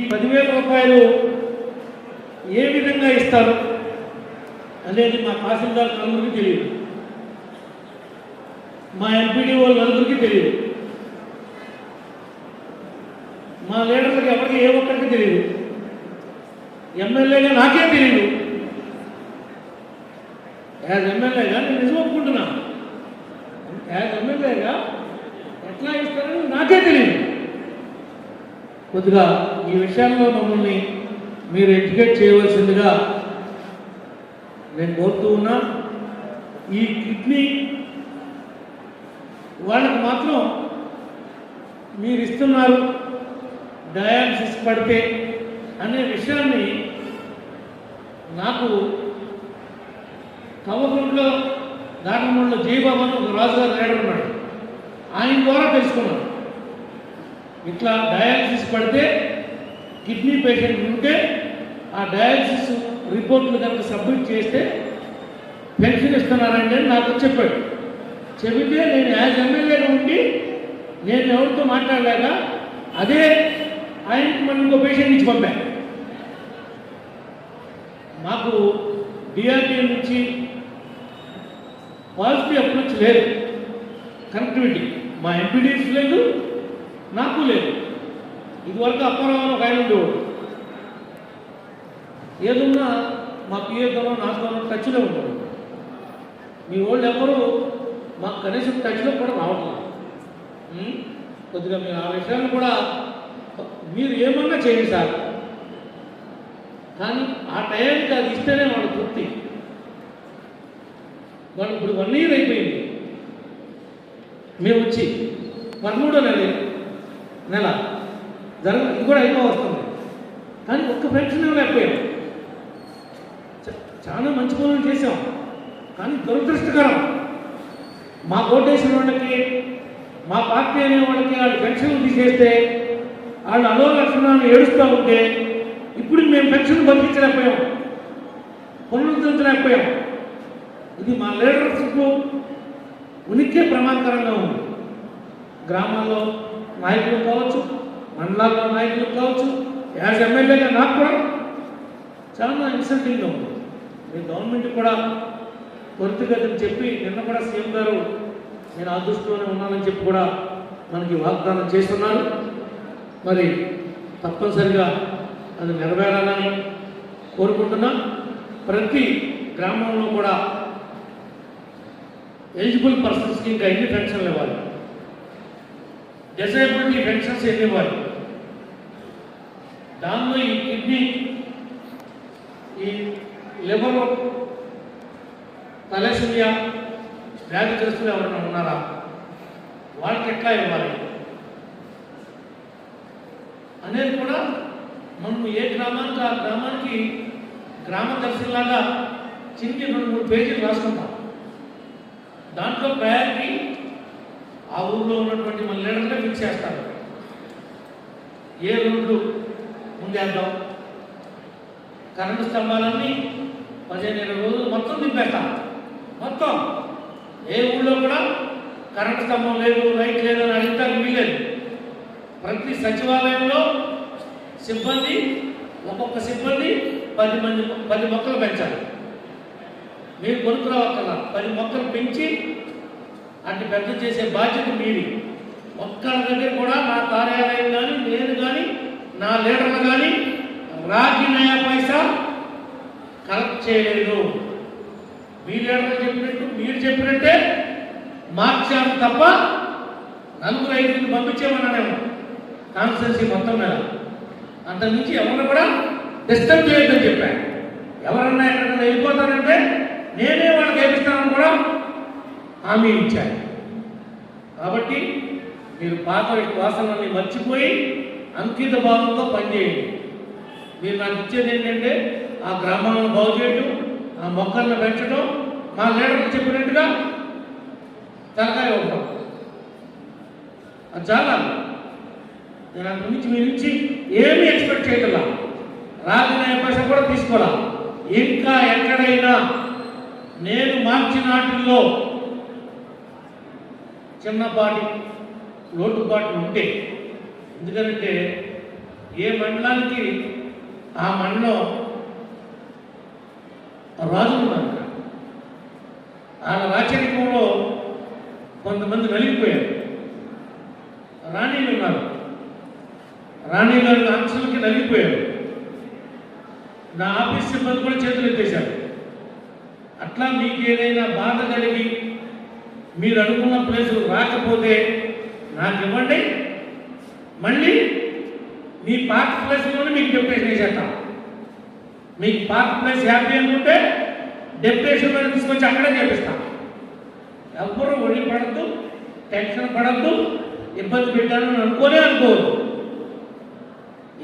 ఈ పదివేల రూపాయలు ఏ విధంగా ఇస్తారు అనేది మా తహసీల్దార్ నలుగురికి తెలియదు. మా ఎంపీడీ వాళ్ళు నలుగురికి తెలియదు. మా లీడర్లకు ఎవరికి ఏ ఒక్కరికి తెలియదు. ఎమ్మెల్యేగా నాకే తెలియదు. యాజ్ ఎమ్మెల్యేగా నేను నిజం ఒప్పుకుంటున్నా. యాజ్ ఎమ్మెల్యేగా ఎట్లా ఇస్తారని నాకే తెలియదు. కొద్దిగా ఈ విషయాల్లో మమ్మల్ని మీరు ఎడ్యుకేట్ చేయవలసిందిగా నేను కోరుతూ ఉన్నా. ఈ కిడ్నీ వాళ్ళకి మాత్రం మీరు ఇస్తున్నారు. డయాలసిస్ పడితే అనే విషయాన్ని నాకు కవకుంట్లో దాటమంలో జయబాబు అని ఒక రాజుగారు లీడర్ ఉన్నాడు. ఆయన ద్వారా తెలుసుకున్నాను. ఇట్లా డయాలసిస్ పడితే కిడ్నీ పేషెంట్ ఉంటే ఆ డయాలసిస్ రిపోర్ట్లు కనుక సబ్మిట్ చేస్తే పెన్షన్ ఇస్తున్నారండి అని నాకు చెప్పాడు. చెబితే నేను యాజ్ ఎమ్మెల్యేగా ఉండి నేను ఎవరితో మాట్లాడలేక అదే ఆయనకి మనం ఇంకో పేషెంట్ ఇచ్చి పంపాను. మాకు డిఆర్డీఏ నుంచి పాజిటివ్ అప్రోచ్ లేదు. కనెక్టివిటీ. మా ఎంపీడీస్ లేదు నాకు లేదు. ఇదివరకు అప్పారావు అని ఒక ఆయన ఉండేవాడు. ఏదున్నా మా పిఏతోనో నాతోనో టచ్లో ఉండేవాడు. మీ వాళ్ళు ఎవరు మాకు కనీసం టచ్లో కూడా రావట్లేదు. కొద్దిగా మీరు ఆ విషయాన్ని కూడా మీరు ఏమన్నా చేయండి సార్. కానీ ఆ టయానికి అది ఇస్తేనే వాళ్ళు తృప్తి. వాళ్ళు ఇప్పుడు వన్ ఇయర్ అయిపోయింది. మేము వచ్చి పదమూడో నెల నెల. జరగ ఇది కూడా అయిపో వస్తుంది. కానీ ఒక్క పెన్షన్ ఇవ్వలేకపోయాం చ- చాలా మంచి పనులు చేసాం కానీ దురదృష్టకరం. మా కోటేసిన వాళ్ళకి మా పార్టీ అనే వాళ్ళకి వాళ్ళు పెన్షన్లు తీసేస్తే వాళ్ళు అలో లక్షణాలు ఏడుస్తూ ఉంటే ఇప్పుడు మేము పెన్షన్ పంపించలేకపోయాం పునరుద్ధరించలేకపోయాం ఇది మా లీడర్షిప్ ఉనికే ప్రమాదకరంగా ఉంది. గ్రామాల్లో నాయకులు కావచ్చు మండలాల్లో నాయకులు కావచ్చు యాజ్ ఎమ్మెల్యేగా నాకు కూడా చాలా ఇన్సల్టింగ్గా ఉంది. మీ గవర్నమెంట్ కూడా త్వరితగతిని చెప్పి నిన్న కూడా సీఎం గారు నేను అదృష్టంలోనే ఉన్నానని చెప్పి కూడా మనకి వాగ్దానం చేస్తున్నారు. మరి తప్పనిసరిగా అది నెరవేరాలని కోరుకుంటున్నా. ప్రతి గ్రామంలో కూడా ఎలిజిబుల్ పర్సన్స్కి ఇంకా ఎన్ని పెన్షన్లు ఇవ్వాలి? డిసేబిలిటీ పెన్షన్స్ వెళ్ళేవారు. ఇవ్వాలి దానిలో ఈ కిడ్నీ ఈ లివర్ తలసిమియా వ్యాధిగ్రస్తులు ఎవరైనా ఉన్నారా? వాళ్ళకి ఎట్లా ఇవ్వాలి? అనేది కూడా మనం ఏ గ్రామానికి ఆ గ్రామానికి గ్రామ దర్శనలాగా చిన్ని రెండు మూడు పేజీలు రాసుకుంటాం దాంట్లో ప్రయారిటీ ఆ ఊళ్ళో ఉన్నటువంటి మన లీడర్లే ఫిక్స్ చేస్తారు. ఏ రోడ్లు ముందేద్దాం? కరెంటు స్తంభాలన్నీ పదిహేను ఇరవై రోజులు మొత్తం నింపేస్తాం. మొత్తం. ఏ ఊళ్ళో కూడా కరెంటు స్తంభం లేదు లైట్ లేదు అని అడగడానికి వీలేదు ప్రతి సచివాలయంలో సిబ్బంది ఒక్కొక్క సిబ్బంది పది మంది పది మొక్కలు పెంచాలి. మీరు కొనుక్కురావక్కర్లా. పది మొక్కలు పెంచి అటు పెద్ద చేసే బాధ్యత మీది. ఒక్కరి దగ్గర కూడా నా కార్యాలయం కానీ నేను కానీ నా లీడర్లు కానీ రాకి నయా పైసా కలెక్ట్ చేయలేదు. మీ లీడర్లు చెప్పినట్టు మీరు చెప్పినట్టే మార్చాము తప్ప నలుగురు ఐదుగురిని పంపించేమన్నానేమో కాన్స్టెన్సీ మొత్తం మీద. అంతకుమించి ఎవరిని కూడా డిస్టర్బ్ చేయొద్దని చెప్పాను ఎవరన్నా ఎక్కడికైనా వెళ్ళిపోతారంటే నేనే వాళ్ళకి వేపిస్తానని కూడా హామీ ఇచ్చాయి కాబట్టి మీరు పాత వాసనల్ని మర్చిపోయి అంకిత భావంతో పనిచేయండి. మీరు నాకు ఇచ్చేది ఏంటంటే ఆ గ్రామాలను బాగు చేయడం ఆ మొక్కలను పెంచడం మా లీడర్లు చెప్పినట్టుగా తలకాయ ఇవ్వడం అది చాలా నేను అంత నుంచి మీ నుంచి ఏమీ ఎక్స్పెక్ట్ చేయగల రాజకీయ పైసా కూడా తీసుకోవాలా ఇంకా ఎక్కడైనా నేను మార్చి నాటిల్లో చిన్నపాటి లోటుపాట్లు ఉంటే. ఎందుకంటే ఏ మండలానికి ఆ మండలం రాజులు ఉన్నారు అక్కడ. ఆ రాచరికంలో కొంతమంది నలిగిపోయారు. రాణీలు ఉన్నారు. రాణి ఆంక్షలకి నలిగిపోయారు. నా ఆఫీస్ సిబ్బంది కూడా చేతులు ఎత్తేశారు. అట్లా మీకు ఏదైనా బాధ కలిగి మీరు అనుకున్న ప్లేస్ రాకపోతే నాకు ఇవ్వండి. మళ్ళీ మీ పార్క్ ప్లేస్లోనే మీకు డెప్యుటేషన్ వేసేస్తాం మీకు పాత ప్లేస్ హ్యాపీ అనుకుంటే డెప్యుటేషన్ మీద తీసుకొచ్చి అక్కడే చేపిస్తాం. ఎవ్వరూ ఒడి పడద్దు టెన్షన్ పడద్దు ఇబ్బంది పెట్టాలని అనుకోనే అనుకోవద్దు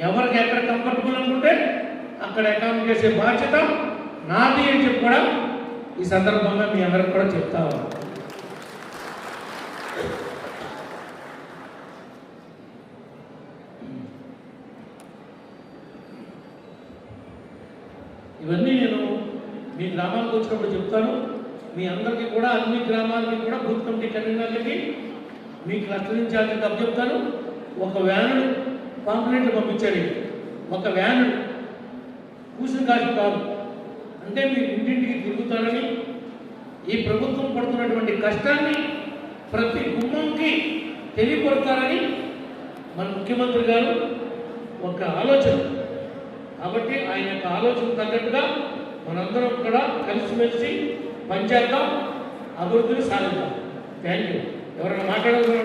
ఎవరికి ఎక్కడ కంఫర్టబుల్ అనుకుంటే అక్కడ అకౌంట్ చేసే బాధ్యత నాది అని చెప్పి కూడా ఈ సందర్భంగా మీ అందరికి కూడా చెప్తా ఉన్నాను. ఇవన్నీ నేను మీ గ్రామానికి వచ్చినప్పుడు చెప్తాను. మీ అందరికీ కూడా అన్ని గ్రామాలకి కూడా బూత్ కమిటీ కన్వీనర్లకి మీ క్లస్టర్ తప్పు చెప్తాను. ఒక వ్యాను పాంప్లెట్లు పంపించాలి ఒక వ్యాను కూసిన కాసి కాదు. అంటే మీరు ఇంటింటికి తిరుగుతారని ఈ ప్రభుత్వం పడుతున్నటువంటి కష్టాన్ని ప్రతి గుమ్మంకి తెలియపడతారని మన ముఖ్యమంత్రి గారు ఒక ఆలోచన. కాబట్టి ఆయన యొక్క ఆలోచన తగ్గట్టుగా మనందరం కూడా కలిసిమెలిసి పనిచేద్దాం అభివృద్ధిని సాధిద్దాం. థ్యాంక్ యూ ఎవరైనా మాట్లాడాలి